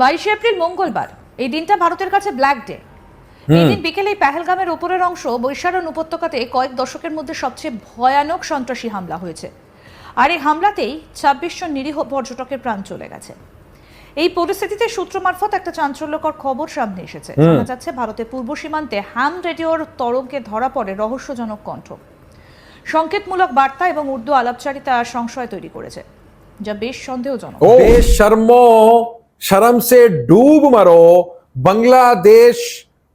বাইশে এপ্রিল মঙ্গলবার। এই দিনটা ভারতের কাছে ব্ল্যাক ডে। এই দিন বিকেলে পেহেলগামের ওপরের অংশ বৈশারণ উপত্যকাতে কয়েক দশকের মধ্যে সবচেয়ে ভয়ানক সন্ত্রাসী হামলা হয়েছে। আর এই হামলাতেই ছাব্বিশ জন নিরীহ পর্যটকের প্রাণ চলে গেছে। এই পরিস্থিতিতে সূত্র মারফত একটা চাঞ্চল্যকর খবর সামনে এসেছে। জানা যাচ্ছে ভারতের পূর্ব সীমান্তে হ্যাম রেডিওর তরঙ্গে ধরা পড়ে রহস্যজনক কণ্ঠ। সংকেতমূলক বার্তা এবং উর্দু আলাপচারিতা সংশয় তৈরি করেছে যা বেশ সন্দেহজনক। شرم سے ڈوب مرو۔ بنگلہ دیش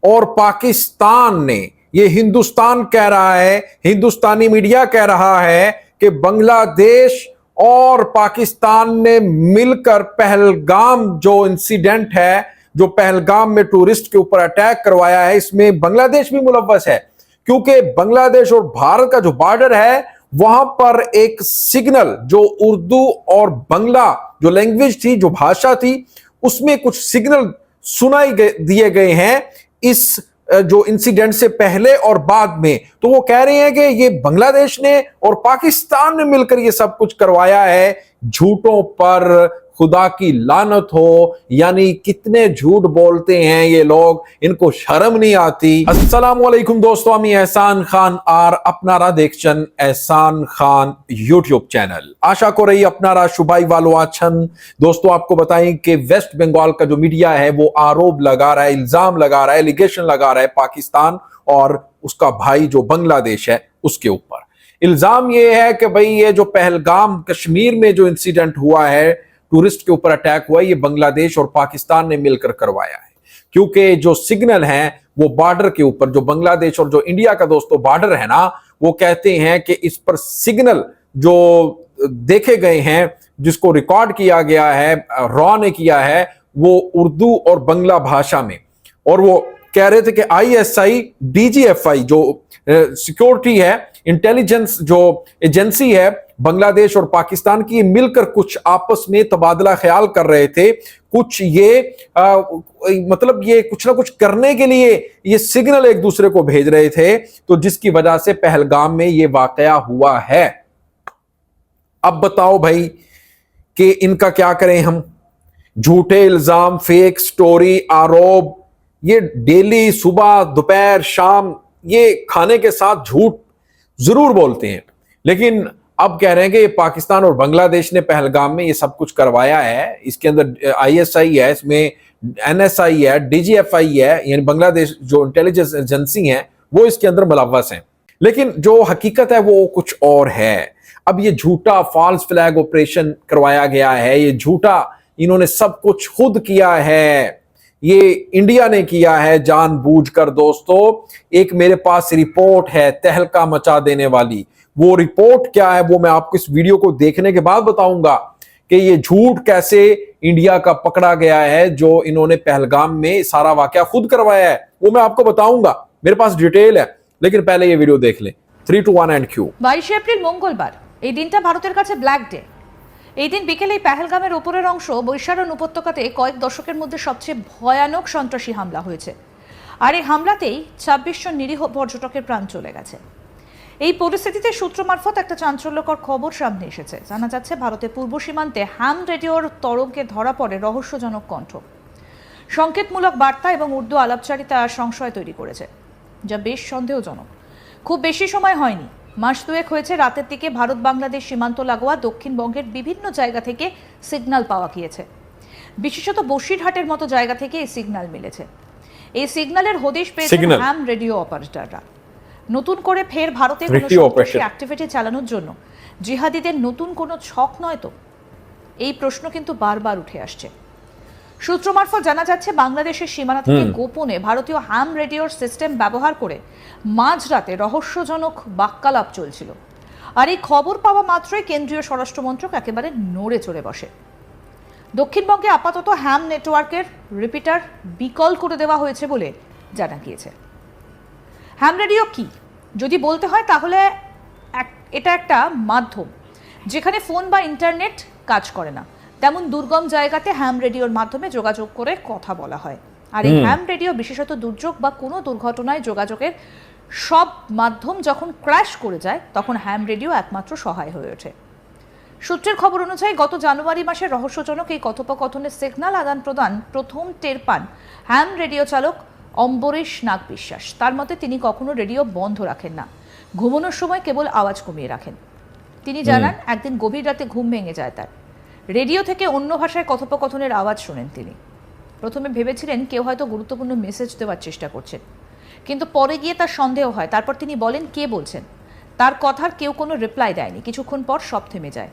اور پاکستان نے، یہ ہندوستان کہہ رہا ہے، ہندوستانی میڈیا کہہ رہا ہے کہ بنگلہ دیش اور پاکستان نے مل کر پہلگام جو انسیڈنٹ ہے، جو پہلگام میں ٹورسٹ کے اوپر اٹیک کروایا ہے، اس میں بنگلہ دیش بھی ملوث ہے۔ کیونکہ بنگلہ دیش اور بھارت کا جو بارڈر ہے وہاں پر ایک سگنل جو اردو اور بنگلہ جو لینگویج تھی، جو بھاشا تھی، اس میں کچھ سگنل سنائی دیے گئے ہیں اس، جو انسیڈنٹ سے پہلے اور بعد میں۔ تو وہ کہہ رہے ہیں کہ یہ بنگلہ دیش نے اور پاکستان نے مل کر یہ سب کچھ کروایا ہے۔ جھوٹوں پر خدا کی لانت ہو یعنی کتنے جھوٹ بولتے ہیں یہ لوگ، ان کو شرم نہیں آتی۔ السلام علیکم دوستو ہمیں احسان خان آر اپنا را دیکھچن احسان خان یوٹیوب چینل۔ آشا کو رہی اپنا را شبائی والو آچھن۔ دوستو، آپ کو بتائیں کہ ویسٹ بنگال کا جو میڈیا ہے، وہ آروب لگا رہا ہے، الزام لگا رہا ہے الیگیشن لگا رہا ہے پاکستان اور اس کا بھائی جو بنگلہ دیش ہے، اس کے اوپر۔ الزام یہ ہے کہ بھئی یہ جو پہلگام کشمیر میں جو انسیڈنٹ ہوا ہے ٹورسٹ کے اوپر اٹیک ہوا یہ بنگلہ دیش اور پاکستان نے مل کر کروایا ہے۔ کیونکہ جو سگنل ہیں، وہ بارڈر کے اوپر، جو بنگلہ دیش اور جو انڈیا کا دوستو بارڈر ہے نا، وہ کہتے ہیں کہ اس پر سگنل جو دیکھے گئے ہیں، جس کو ریکارڈ کیا گیا ہے، را نے کیا ہے، وہ اردو اور بنگلہ بھاشا میں۔ اور وہ کہہ رہے تھے کہ آئی ایس آئی، ڈی جی ایف آئی جو سیکیورٹی ہے انٹیلیجنس جو ایجنسی ہے بنگلہ دیش اور پاکستان کی مل کر کچھ آپس میں تبادلہ خیال کر رہے تھے۔ کچھ یہ آ, مطلب یہ کچھ نہ کچھ کرنے کے لیے یہ سگنل ایک دوسرے کو بھیج رہے تھے۔ تو جس کی وجہ سے پہلگام میں یہ واقعہ ہوا ہے۔ اب بتاؤ بھائی کہ ان کا کیا کریں ہم؟ جھوٹے الزام فیک سٹوری آروب یہ ڈیلی صبح دوپہر شام یہ کھانے کے ساتھ جھوٹ ضرور بولتے ہیں۔ لیکن اب کہہ رہے ہیں کہ یہ پاکستان اور بنگلہ دیش نے پہلگام میں یہ سب کچھ کروایا ہے۔ اس کے اندر آئی ایس آئی ہے، اس میں این ایس آئی ہے، ڈی جی ایف آئی ہے یعنی بنگلہ دیش جو انٹیلیجنس ایجنسی ہیں، وہ اس کے اندر ملوث ہیں۔ لیکن جو حقیقت ہے وہ کچھ اور ہے۔ اب یہ جھوٹا فالس فلیگ آپریشن کروایا گیا ہے، یہ جھوٹا انہوں نے سب کچھ خود کیا ہے۔ یہ انڈیا نے کیا ہے، جان بوجھ کر دوستو۔ ایک میرے پاس رپورٹ ہے تہلکا مچا دینے والی۔ वो रिपोर्ट क्या है वो मैं आपको इस वीडियो को देखने के बाद बताऊंगा कि ये झूठ कैसे इंडिया का पकड़ा गया है जो इन्होंने पहलगाम में सारा वाकया खुद करवाया है वो मैं आपको बताऊंगा मेरे पास डिटेल है लेकिन पहले ये वीडियो देख लें three to one and Q বাইশে এপ্রিল মঙ্গলবার এই দিনটা ভারতের কাছে ব্ল্যাক ডে এই দিন বিকেলে এই পেহেলগামের ওপরের অংশ বৈশারণ উপত্যকাতে কয়েক দশকের মধ্যে সবচেয়ে ভয়ানক সন্ত্রাসী হামলা হয়েছে আর এই হামলাতেই ছাব্বিশ জন নিরীহ পর্যটকের প্রাণ চলে গেছে এই পরিস্থিতিতে সূত্র মারফত একটা চাঞ্চল্যকর খবর সামনে এসেছে। জানা যাচ্ছে ভারতের পূর্ব সীমান্তে হ্যাম রেডিওর তরঙ্গে ধরা পড়ে রহস্যজনক কণ্ঠ। সংকেতমূলক বার্তা এবং উর্দু আলাপচারিতা সংশয় তৈরি করেছে যা বেশ সন্দেহজনক। খুব বেশি সময় হয়নি। মাস দুয়েক হয়েছে রাতের দিকে ভারত বাংলাদেশ সীমান্ত লাগোয়া দক্ষিণবঙ্গের বিভিন্ন জায়গা থেকে সিগন্যাল পাওয়া গিয়েছে। বিশেষত বসিরহাটের মতো জায়গা থেকে এই সিগন্যাল মিলেছে। এই সিগন্যালের হদিশ Signal. হ্যাম রেডিও অপারেটররা। নতুন করে ফের ভারতে. অ্যাক্টিভিটি চালানোর জন্য। জিহাদিদের নতুন কোনো ছক নয় তো? এই প্রশ্ন কিন্তু বারবার উঠে আসছে। সূত্র মারফত জানা যাচ্ছে বাংলাদেশের সীমানা থেকে গোপনে ভারতীয় হ্যাম রেডিওর সিস্টেম ব্যবহার করে মাঝরাতে রহস্যজনক বাক্যালাপ চলছিল। আর এই খবর পাওয়া মাত্রই কেন্দ্রীয় স্বরাষ্ট্রমন্ত্রক একেবারে নড়ে চড়ে বসে। দক্ষিণবঙ্গে আপাতত হ্যাম নেটওয়ার্কের রিপিটার বিকল করে দেওয়া হয়েছে বলে জানা গিয়েছে। হ্যাম রেডিও কি? যদি বলতে হয় তাহলে এটা একটা মাধ্যম যেখানে ফোন বা ইন্টারনেট কাজ করে না। তেমন দুর্গম জায়গাতে হ্যাম রেডিওর মাধ্যমে যোগাযোগ করে কথা বলা হয়। আর এই হ্যাম রেডিও বিশেষত দুর্যোগ বা কোনো দুর্ঘটনায় যোগাযোগের সব মাধ্যম যখন ক্র্যাশ করে যায় তখন হ্যাম রেডিও একমাত্র সহায় হয়ে ওঠে। সূত্রের খবর অনুযায়ী গত জানুয়ারি মাসে রহস্যজনক এই কথোপকথনের সিগন্যাল আদান প্রদান প্রথম টের পান হ্যাম রেডিও চালক অম্বরীশ নাগ বিশ্বাস তার মতে তিনি কখনো রেডিও বন্ধ রাখেন না। ঘুমানোর সময় কেবল আওয়াজ কমিয়ে রাখেন। তিনি জানান একদিন গভীর রাতে ঘুম ভেঙে যায় তার। রেডিও থেকে অন্য ভাষায় কথোপকথনের আওয়াজ শোনেন তিনি। প্রথমে ভেবেছিলেন কেউ হয়তো গুরুত্বপূর্ণ মেসেজ দেওয়ার চেষ্টা করছেন। কিন্তু পরে গিয়ে তার সন্দেহ হয়। তারপর তিনি বলেন কে বলছেন? তার কথার কেউ কোনো রিপ্লাই দেয়নি। কিছুক্ষণ পর সব থেমে যায়।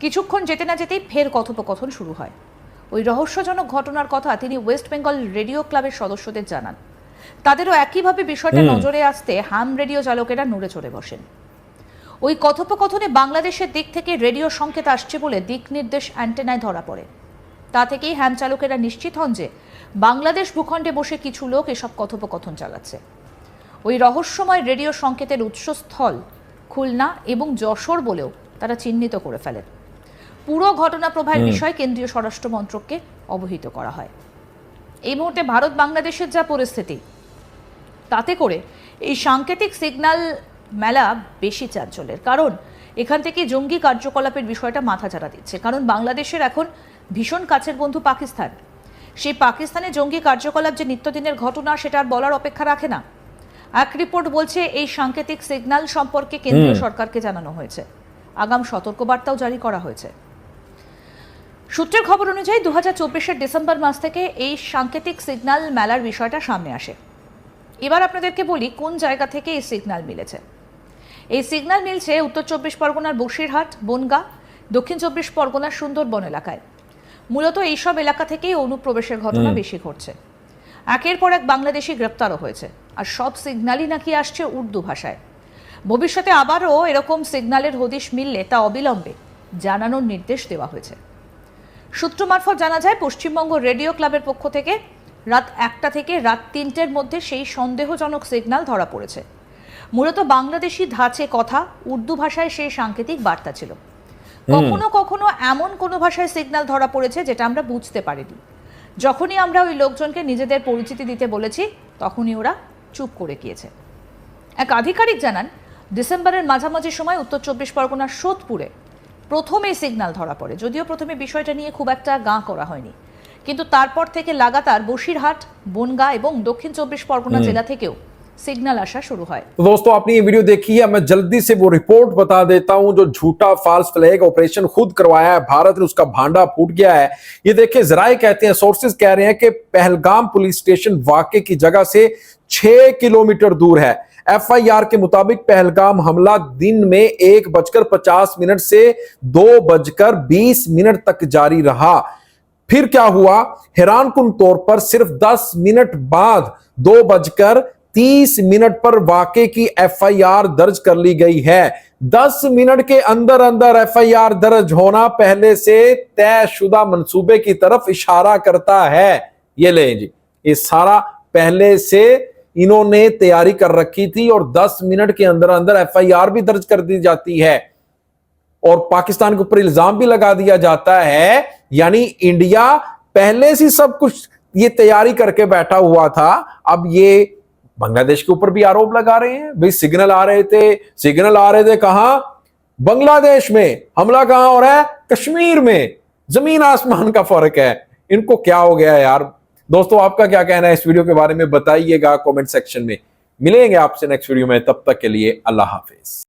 কিছুক্ষণ যেতে না যেতেই ফের কথোপকথন শুরু হয়। ওই রহস্যজনক ঘটনার কথা তিনি ওয়েস্ট বেঙ্গল রেডিও ক্লাবের সদস্যদের জানান। তাদেরও একইভাবে বিষয়টা নজরে আসতে হাম রেডিও চালকেরা নড়ে চড়ে বসেন। ওই কথোপকথনে বাংলাদেশের দিক থেকে রেডিও সংকেত আসছে বলে দিক নির্দেশ অ্যান্টেনায় ধরা পড়ে। তা থেকেই হ্যাম চালকেরা নিশ্চিত হন যে বাংলাদেশ ভূখণ্ডে বসে কিছু লোক এসব কথোপকথন চালাচ্ছে। ওই রহস্যময় রেডিও সংকেতের উৎসস্থল খুলনা এবং যশোর বলেও তারা চিহ্নিত করে ফেলেন। পুরো ঘটনা প্রবাহের বিষয়ে কেন্দ্রীয় স্বরাষ্ট্র মন্ত্রককে অবহিত করা হয়। এই মুহূর্তে ভারত বাংলাদেশের যা পরিস্থিতি তাতে করে এই সাংকেতিক সিগন্যাল মেলা বেশি চাঞ্চল্যের। কারণ এখান থেকে জঙ্গি কার্যকলাপের বিষয়টা মাথাচাড়া দিচ্ছে। কারণ বাংলাদেশের এখন ভীষণ কাছের বন্ধু পাকিস্তান। সেই পাকিস্তানে জঙ্গি কার্যকলাপ যে নিত্যদিনের ঘটনা সেটা আর বলার অপেক্ষা রাখে না। এক রিপোর্ট বলছে এই সাংকেতিক সিগন্যাল সম্পর্কে কেন্দ্রীয় সরকারকে জানানো হয়েছে। আগাম সতর্কবার্তাও জারি করা হয়েছে। সূত্রের খবর অনুযায়ী দু হাজার চব্বিশের ডিসেম্বর মাস থেকে এই সাংকেতিক সিগন্যাল মেলার বিষয়টা সামনে আসে। এবার আপনাদেরকে বলি কোন জায়গা থেকে এই সিগন্যাল মিলেছে। এই সিগন্যাল মিলছে উত্তর চব্বিশ পরগনার বসিরহাট বনগা দক্ষিণ চব্বিশ পরগনার সুন্দরবন এলাকায়। মূলত এইসব এলাকা থেকেই অনুপ্রবেশের ঘটনা বেশি ঘটছে। একের পর এক বাংলাদেশি গ্রেপ্তারও হয়েছে আর সব সিগন্যালই নাকি আসছে উর্দু ভাষায়। ভবিষ্যতে আবারও এরকম সিগন্যালের হদিশ মিললে তা অবিলম্বে জানানোর নির্দেশ দেওয়া হয়েছে। সূত্র মারফত জানা যায় পশ্চিমবঙ্গ রেডিও ক্লাবের পক্ষ থেকে রাত একটা থেকে রাত তিনটের মধ্যে সেই সন্দেহজনক সিগন্যাল ধরা পড়েছে। মূলত বাংলাদেশি ধাঁচে কথা উর্দু ভাষায় সেই সাংকেতিক বার্তা ছিল। কখনো কখনো এমন কোনো ভাষায় সিগন্যাল ধরা পড়েছে যেটা আমরা বুঝতে পারিনি। যখনই আমরা ওই লোকজনকে নিজেদের পরিচিতি দিতে বলেছি তখনই ওরা চুপ করে গিয়েছে। এক আধিকারিক জানান ডিসেম্বরের মাঝামাঝি সময় উত্তর চব্বিশ পরগনার সোদপুরে প্রথমেই সিগন্যাল ধরা পড়ে। যদিও প্রথমে বিষয়টা নিয়ে খুব একটা গাঁ করা হয়নি। কিন্তু তারপর থেকে লাগাতার বসিরহাট বনগা এবং দক্ষিণ চব্বিশ পরগনা জেলা থেকেও سگنل آشا شروع ہے تو دوستو آپ نے یہ ویڈیو دیکھی ہے میں جلدی سے وہ ریپورٹ بتا دیتا ہوں جو جھوٹا فالس فلیگ آپریشن خود کروایا ہے بھارت نے اس کا بھانڈا پھوٹ گیا ہے یہ دیکھیں ذرائع کہتے ہیں سورسز کہہ رہے ہیں کہ پہلگام پولیس سٹیشن واقع کی جگہ سے چھ کلومیٹر دور ہے ایف آئی آر کے مطابق پہلگام حملہ دن میں ایک بج کر پچاس منٹ سے دو بج کر بیس منٹ تک جاری رہا۔ پھر کیا ہوا؟ حیران کن طور پر صرف دس منٹ بعد دو بج کر تیس منٹ پر واقعے کی ایف آئی آر درج کر لی گئی ہے۔ دس منٹ کے اندر اندر ایف آئی آر درج ہونا پہلے سے طے شدہ منصوبے کی طرف اشارہ کرتا ہے۔ یہ لیں جی یہ سارا پہلے سے انہوں نے تیاری کر رکھی تھی اور دس منٹ کے اندر اندر ایف آئی آر بھی درج کر دی جاتی ہے۔ اور پاکستان کے اوپر الزام بھی لگا دیا جاتا ہے۔ یعنی انڈیا پہلے سے سب کچھ یہ تیاری کر کے بیٹھا ہوا تھا۔ اب یہ بنگلہ دیش کے اوپر بھی آروپ لگا رہے ہیں۔ بھئی سگنل آ رہے تھے۔ سگنل آ رہے تھے کہاں؟ بنگلہ دیش میں۔ حملہ کہاں ہو رہا ہے؟ کشمیر میں۔ زمین آسمان کا فرق ہے۔ ان کو کیا ہو گیا یار؟ دوستو، آپ کا کیا کہنا ہے؟ اس ویڈیو کے بارے میں بتائیے گا کومنٹ سیکشن میں۔ ملیں گے آپ سے نیکسٹ ویڈیو میں، تب تک کے لیے اللہ حافظ۔